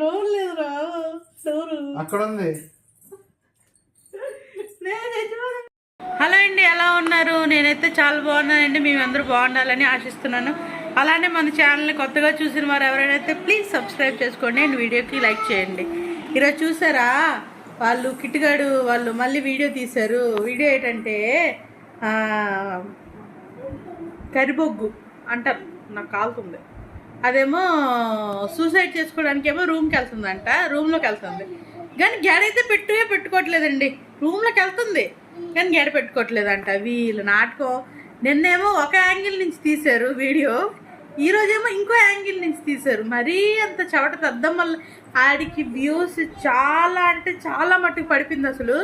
Door లేదురా door. అక్కడ ఉంది హలో అండి ఎలా ఉన్నారు? నేనైతే చాలా బాగున్నానండి మేమందరూ బాగుండాలని ఆశిస్తున్నాను. అలానే మన ఛానల్ని కొత్తగా చూసిన వారు ఎవరైనా అయితే ప్లీజ్ సబ్స్క్రైబ్ చేసుకోండి అండ్ వీడియోకి లైక్ చేయండి. ఈరోజు చూసారా? వాళ్ళు కిట్టుగాడు వాళ్ళు మళ్ళీ వీడియో తీశారు. వీడియో ఏంటంటే కరిబొగ్గు అంటారు. నాకు కాలుతుంది. అదేమో సూసైడ్ చేసుకోవడానికి ఏమో రూమ్కి వెళ్తుందంట రూమ్లోకి వెళ్తుంది. కానీ గెడ అయితే పెట్టువే పెట్టుకోవట్లేదండి. రూమ్లోకి వెళ్తుంది. కానీ గెడ పెట్టుకోవట్లేదంట. వీళ్ళు నాటకం. నిన్నేమో ఒక యాంగిల్ నుంచి తీశారు వీడియో. ఈరోజేమో ఇంకో యాంగిల్ నుంచి తీశారు. మరీ అంత చవట తద్దం వల్ల ఆడికి వ్యూస్ చాలా అంటే చాలా మట్టుకు పడిపోయింది అసలు.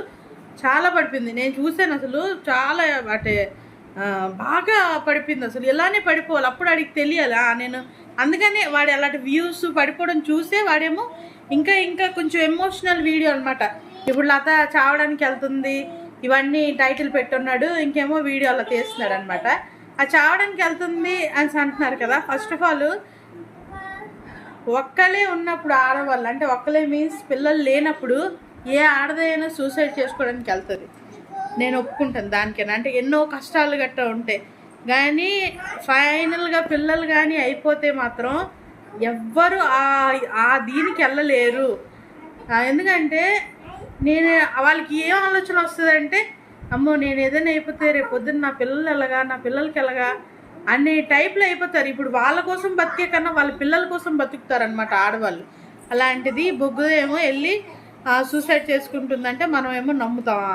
చాలా పడిపోయింది. నేను చూశాను అసలు. చాలా అంటే బాగా పడిపోయింది అసలు. ఇలానే పడిపోవాలి. అప్పుడు వాడికి తెలియాలి. నేను అందుకనే వాడు అలాంటి వ్యూస్ పడిపోవడం చూసే వాడేమో ఇంకా ఇంకా కొంచెం ఎమోషనల్ వీడియో అనమాట ఇప్పుడు లత చావడానికి వెళ్తుంది. ఇవన్నీ టైటిల్ పెట్టున్నాడు. ఇంకేమో వీడియో అలా తీస్తున్నాడు అనమాట ఆ చావడానికి వెళ్తుంది అని అంటున్నారు కదా. ఫస్ట్ ఆఫ్ ఆల్ ఒక్కలే ఉన్నప్పుడు ఆడవాళ్ళు అంటే ఒక్కలే మీన్స్ పిల్లలు లేనప్పుడు ఏ ఆడదైనా సూసైడ్ చేసుకోవడానికి వెళ్తుంది. నేను ఒప్పుకుంటాను దానికైనా. అంటే ఎన్నో కష్టాలు గట్టా ఉంటాయి కానీ ఫైనల్గా పిల్లలు కానీ అయిపోతే మాత్రం ఎవ్వరు ఆ ఆ దీనికి వెళ్ళలేరు ఎందుకంటే నేను వాళ్ళకి ఏం ఆలోచన వస్తుందంటే అమ్మో నేను ఏదైనా అయిపోతే రేపు పొద్దున్న నా పిల్లలు ఎలాగా నా పిల్లలకి ఎలాగా అనే టైప్లో అయిపోతారు. ఇప్పుడు వాళ్ళ కోసం బతికే కన్నా వాళ్ళ పిల్లల కోసం బతుకుతారనమాట ఆడవాళ్ళు. అలాంటిది బొగ్గుదేమో వెళ్ళి సూసైడ్ చేసుకుంటుందంటే మనం ఏమో నమ్ముతామా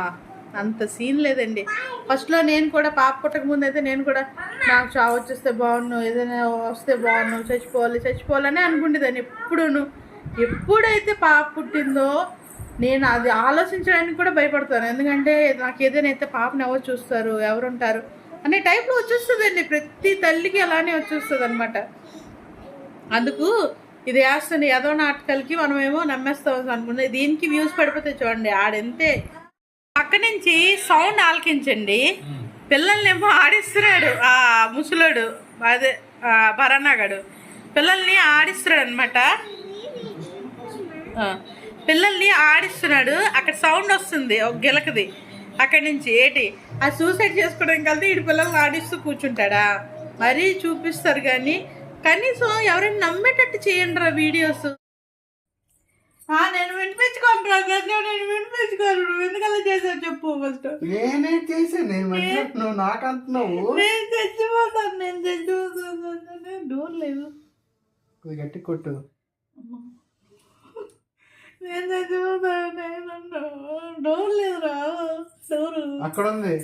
అంత సీన్ లేదండి. ఫస్ట్లో నేను కూడా పాప పుట్టక ముందు అయితే నేను కూడా నాకు చావు వచ్చేస్తే బాగున్నావు ఏదైనా వస్తే బాగున్నావు చచ్చిపోవాలి చచ్చిపోవాలని అనుకుండేదాన్ని ఎప్పుడూను. ఎప్పుడైతే పాప పుట్టిందో నేను అది ఆలోచించడానికి కూడా భయపడతాను. ఎందుకంటే నాకు ఏదైనా అయితే పాపని ఎవరు చూస్తారు ఎవరుంటారు అనే టైప్లో వచ్చేస్తుందండి. ప్రతి తల్లికి అలానే వచ్చేస్తుంది అనమాట అందుకు ఇది వేస్తుంది. ఏదో నాటకాలకి మనమేమో నమ్మేస్తాం అనుకుంటే దీనికి వ్యూస్ పడిపోతే చూడండి ఆడెంతే పక్క నుంచి సౌండ్ ఆలకించండి. పిల్లల్నేమో ఆడిస్తున్నాడు. ఆ ముసలోడు అదే ఆ భరణాగాడు. పిల్లల్ని ఆడిస్తున్నాడు అనమాట పిల్లల్ని ఆడిస్తున్నాడు. అక్కడ సౌండ్ వస్తుంది ఒక గిలకది. అక్కడి నుంచి ఏంటి? ఆ సూసైడ్ చేసుకోవడానికి వెళ్తే ఈ పిల్లల్ని ఆడిస్తూ కూర్చుంటాడా? మరీ చూపిస్తారు కానీ కనీసం ఎవరైనా నమ్మేటట్టు చేయండి రా వీడియోస్. నేను వినిపించుకోను రా నేను వినిపించుకోను. నువ్వు ఎందుకలా చేసావు చెప్పు ఫస్ట్ నేనే చేశాను నువ్వు నాకు అంటున్నావు. నేను చచ్చిపోతాను నేను చచ్చిపోతాను డోర్ లేదు. గట్టి కొట్టు. నేను చచ్చిపోతాను నేను డోర్ లేదురా డోరు. అక్కడ ఉంది.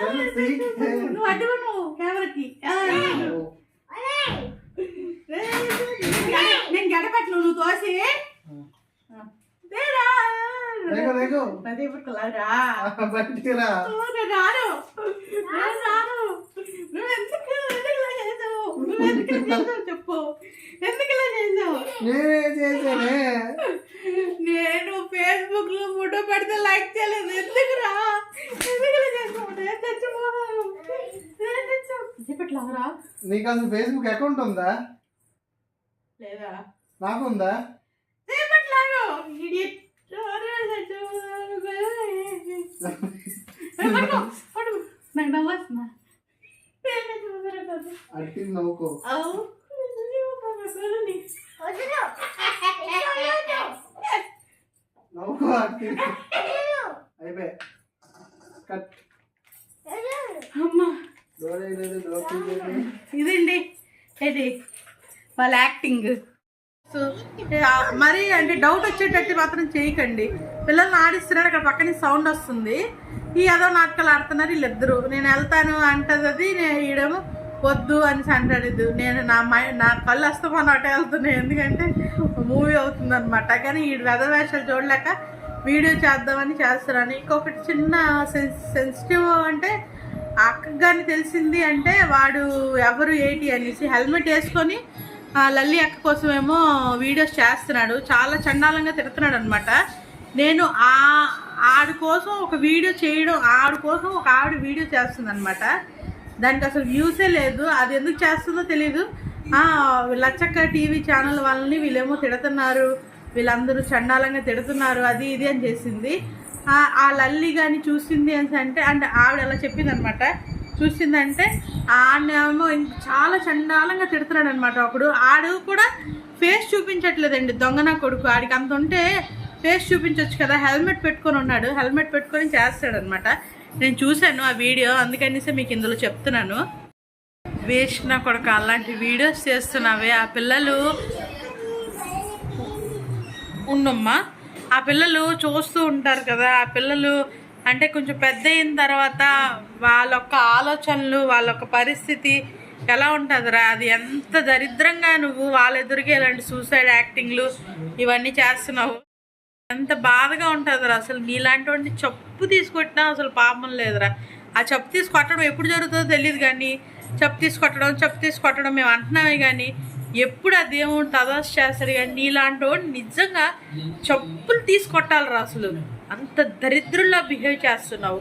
నువ్వు అడ్డుగా నువ్వు కెమెరాకి. నేను గడపెట్టను నువ్వు తోసి. పదే పట్టుకోలేరా బయటికి రా. రాను. రాను. నువ్వు చేసావు ఎందుకు ఇలా చేసావు నేనే చేశానే నేను ఫేస్బుక్లో ఫోటో పెడితే లైక్ చేయలేదు ఎందుకు రా ఎందుకు ఇలా చేసావు నేను చచ్చిపోతాను నేను చచ్చావు నీకు అసలు ఫేస్బుక్ అకౌంట్ ఉందా? లేదా? నాకు ఉందా అట్టి నవ్వుకో. నవ్వుకో అట్టి. అయిపోయి. కట్ అమ్మా డోర్ వేయలేదు డోర్ తీయలేదు ఇదండి ఇది వాళ్ళ యాక్టింగ్. సో మరి అంటే డౌట్ వచ్చేటట్టు మాత్రం చేయకండి. పిల్లల్ని ఆడిస్తున్నారు అక్కడ పక్కనే సౌండ్ వస్తుంది. ఈ ఏదో నాటకాలు ఆడుతున్నారు వీళ్ళిద్దరు. నేను వెళ్తాను అంటది అది నేను ఈడేమో వద్దు అని అంటాడు. నేను నా మై నా కళ్ళు వస్తామని అటే వెళ్తున్నాయి. ఎందుకంటే మూవీ అవుతుంది అనమాట కానీ ఈ వెద వేషాలు చూడలేక వీడియో చేద్దామని చేస్తున్నాను. ఇంకొకటి చిన్న సెన్సిటివ్ అంటే అక్కకు కానీ తెలిసింది అంటే వాడు ఎవరు ఏంటి అనేసి హెల్మెట్ వేసుకొని లల్లి అక్క కోసమేమో వీడియోస్ చేస్తున్నాడు. చాలా చండాలంగా తిడుతున్నాడు అనమాట నేను ఆ ఆడి కోసం ఒక వీడియో చేయడం ఆడి కోసం ఒక ఆవిడ వీడియో చేస్తుంది అనమాట దానికి అసలు వ్యూసే లేదు. అది ఎందుకు చేస్తుందో తెలీదు. లచ్చక్క టీవీ ఛానల్ వాళ్ళని వీళ్ళేమో తిడుతున్నారు. వీళ్ళందరూ చండాలంగా తిడుతున్నారు. అది ఇది అని చేసింది. ఆ లల్లి కానీ చూసింది అని అంటే అంటే ఆవిడ అలా చెప్పింది అనమాట చూసిందంటే ఆడనేమో చాలా చండాలంగా తిడుతున్నాడు అనమాట ఒకడు ఆడు కూడా ఫేస్ చూపించట్లేదండి దొంగన కొడుకు. ఆడికి అంత ఉంటే ఫేస్ చూపించవచ్చు కదా హెల్మెట్ పెట్టుకొని ఉన్నాడు. హెల్మెట్ పెట్టుకొని చేస్తాడనమాట. నేను చూశాను ఆ వీడియో అందుకనేసి మీకు ఇందులో చెప్తున్నాను. వేసిన కొడుకు అలాంటి వీడియోస్ చేస్తున్నావే ఆ పిల్లలు. ఉండమ్మా ఆ పిల్లలు చూస్తూ ఉంటారు కదా ఆ పిల్లలు అంటే కొంచెం పెద్ద అయిన తర్వాత వాళ్ళ యొక్క ఆలోచనలు వాళ్ళ యొక్క పరిస్థితి ఎలా ఉంటుందిరా? అది ఎంత దరిద్రంగా నువ్వు వాళ్ళ ఎదురుగా ఇలాంటి సూసైడ్ యాక్టింగ్లు ఇవన్నీ చేస్తున్నావు. ఎంత బాధగా ఉంటుందిరా? అసలు నీలాంటి వాడిని చెప్పు తీసుకొట్టినా అసలు పాపం లేదురా. ఆ చెప్పు తీసుకొట్టడం ఎప్పుడు జరుగుతుందో తెలియదు కానీ చెప్పు తీసుకొట్టడం చెప్పు తీసుకొట్టడం మేము అంటున్నామే కానీ ఎప్పుడు ఆ దేవుడు తదాస్ చేస్తాడు కానీ నీలాంటి వాడు నిజంగా చెప్పులు తీసుకొట్టాలిరా అసలు. అంత దరిద్రుల్లో బిహేవ్ చేస్తున్నావు.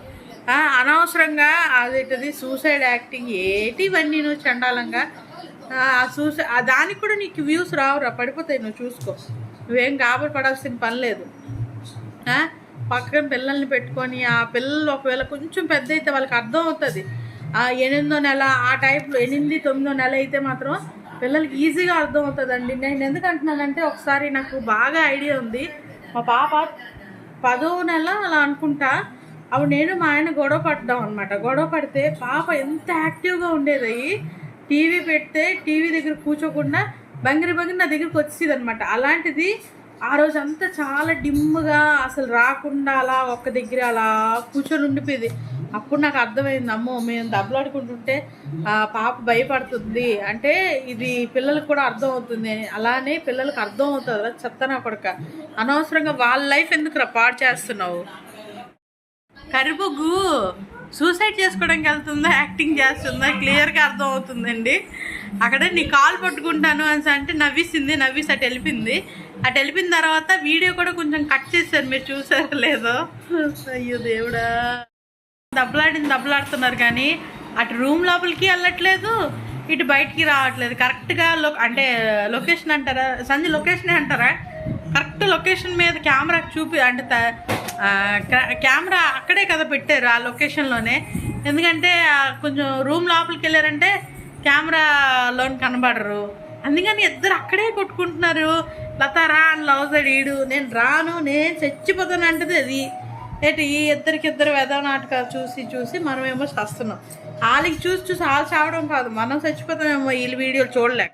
అనవసరంగా అదేంటది సూసైడ్ యాక్టింగ్ ఏటి ఇవన్నీ నువ్వు చండాలంగా? ఆ సూసై దానికి కూడా నీకు వ్యూస్ రావురా పడిపోతాయి నువ్వు చూసుకో. నువ్వేం గాబరి పడాల్సిన పని లేదు. పక్కన పిల్లల్ని పెట్టుకొని ఆ పిల్లలు ఒకవేళ కొంచెం పెద్ద అయితే వాళ్ళకి అర్థం అవుతుంది. ఆ ఎనిమిదో నెల ఆ టైప్లో ఎనిమిది తొమ్మిదో నెల అయితే మాత్రం పిల్లలకి ఈజీగా అర్థం అవుతుందండి నేను ఎందుకు అంటున్నానంటే ఒకసారి నాకు బాగా ఐడియా ఉంది. మా పాప పదో నెల అలా అనుకుంటా. అప్పుడు నేను మా ఆయన గొడవ పడ్డాం అనమాట గొడవ పడితే పాప ఎంత యాక్టివ్గా ఉండేది. టీవీ పెడితే టీవీ దగ్గర కూర్చోకుండా బంగిరి బంగిరి నా దగ్గరికి వచ్చేది అనమాట అలాంటిది ఆ రోజు అంతా చాలా డిమ్గా అసలు రాకుండా అలా ఒక్క దగ్గర అలా కూర్చొని ఉండిపోయేది. అప్పుడు నాకు అర్థమైంది అమ్మో మేము దెబ్బలాడుకుంటుంటే ఆ పాప భయపడుతుంది. అంటే ఇది పిల్లలకు కూడా అర్థం అవుతుంది అలానే పిల్లలకు అర్థం అవుతుంది చెత్త నా అనవసరంగా వాళ్ళ లైఫ్ ఎందుకు పాడు చేస్తున్నావు? కరిబొగ్గు సూసైడ్ చేసుకోవడానికి వెళ్తుందా యాక్టింగ్ చేస్తుందా? క్లియర్గా అర్థం అవుతుందండి అక్కడ నీ కాల్ పట్టుకుంటాను అని అంటే నవ్విసింది నవ్విసి అటు వెళ్ళిపోయింది. అటు వెళ్ళిపోయిన తర్వాత వీడియో కూడా కొంచెం కట్ చేశారు మీరు చూసారో లేదో? అయ్యో దేవుడా. దెబ్బలాడింది దెబ్బలాడుతున్నారు కానీ అటు రూమ్ లోపలికి వెళ్ళట్లేదు ఇటు బయటికి రావట్లేదు. కరెక్ట్గా లో అంటే లొకేషన్ అంటారా? సంజయ్ లొకేషనే అంటారా? కరెక్ట్ లొకేషన్ మీద కెమెరా చూపి అంటే కెమెరా అక్కడే కదా పెట్టారు ఆ లొకేషన్లోనే ఎందుకంటే కొంచెం రూమ్ లోపలికి వెళ్ళారంటే కెమెరాలోని కనబడరు. అందుకని ఇద్దరు అక్కడే కొట్టుకుంటున్నారు. లత రా అని లవ్ ఈడు. నేను రాను నేను చచ్చిపోతాను అంటది అది. ఏంటి ఈ ఇద్దరికి ఇద్దరు వెధ నాటకాలు చూసి చూసి మనమేమో చస్తున్నాం. వాళ్ళకి చూసి చూసి వాళ్ళు చావడం కాదు మనం చచ్చిపోతామేమో వీళ్ళ వీడియోలు చూడలేక.